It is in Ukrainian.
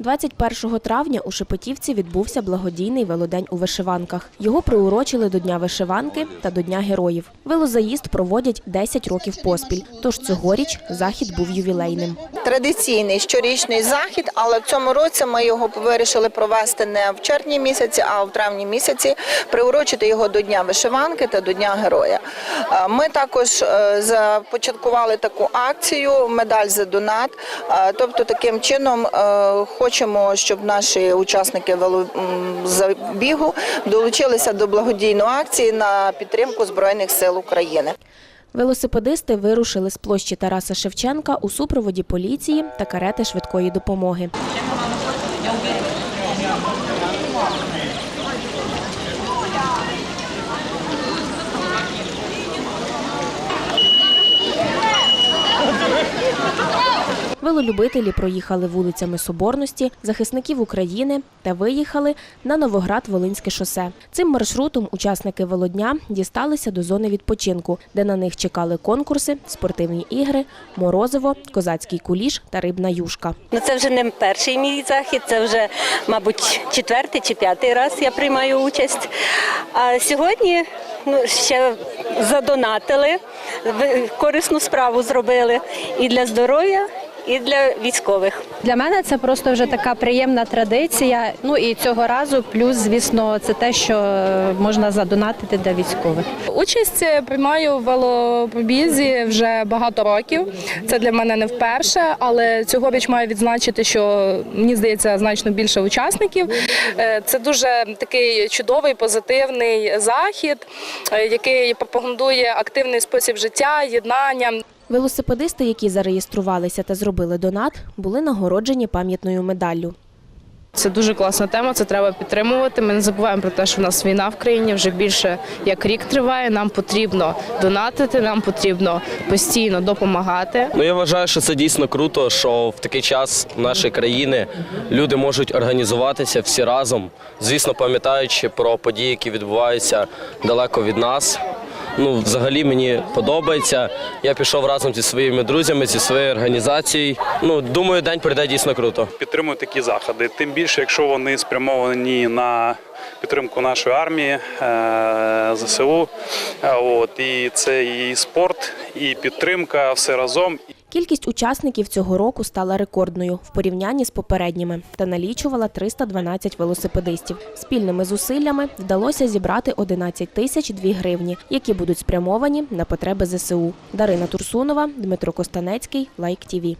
21 травня у Шепетівці відбувся благодійний велодень у вишиванках. Його приурочили до Дня вишиванки та до Дня героїв. Велозаїзд проводять 10 років поспіль, тож цьогоріч захід був ювілейним. Традиційний щорічний захід, але в цьому році ми його вирішили провести не в червні місяці, а в травні місяці, приурочити його до Дня вишиванки та до Дня героя. Е, Ми також е, започаткували таку акцію Медаль за донат. Е, Тобто, таким чином хочемо, щоб наші учасники велозабігу долучилися до благодійної акції на підтримку Збройних сил України. Велосипедисти вирушили з площі Тараса Шевченка у супроводі поліції та карети швидкої допомоги. Велолюбителі проїхали вулицями Соборності, захисників України та виїхали на Новоград-Волинське шосе. Цим маршрутом учасники велодня дісталися до зони відпочинку, де на них чекали конкурси, спортивні ігри, морозиво, козацький куліш та рибна юшка. Ну, це вже не перший мій захід, це вже, мабуть, четвертий чи п'ятий раз я приймаю участь. А сьогодні ну, ще задонатили, корисну справу зробили і для здоров'я, і для військових. Для мене це просто вже така приємна традиція. Ну і цього разу, плюс, звісно, це те, що е, можна задонатити для військових. Участь приймаю в велопробізі вже багато років. Це для мене не вперше, але цьогоріч маю відзначити, що мені здається значно більше учасників. Е, Це дуже такий чудовий, позитивний захід, е, який пропагандує активний спосіб життя, єднання. Велосипедисти, які зареєструвалися та зробили донат, були нагороджені пам'ятною медаллю. Це дуже класна тема, це треба підтримувати. Ми не забуваємо про те, що в нас війна в країні вже більше як рік триває. Нам потрібно донатити, нам потрібно постійно допомагати. Ну я вважаю, що це дійсно круто, що в такий час нашої країни люди можуть організуватися всі разом, звісно, пам'ятаючи про події, які відбуваються далеко від нас. Ну, взагалі мені подобається. Я пішов разом зі своїми друзями, зі своєю організацією. Ну, думаю, день прийде дійсно круто. підтримую такі заходи. Тим більше, якщо вони спрямовані на підтримку нашої армії, е, ЗСУ. От, і це і спорт, і підтримка, все разом. Кількість учасників цього року стала рекордною в порівнянні з попередніми та налічувала 312 велосипедистів. Спільними зусиллями вдалося зібрати 11 тисяч 2 гривні, які будуть спрямовані на потреби ЗСУ. Дарина Турсунова, Дмитро Костанецький, Лайк ТІВІ.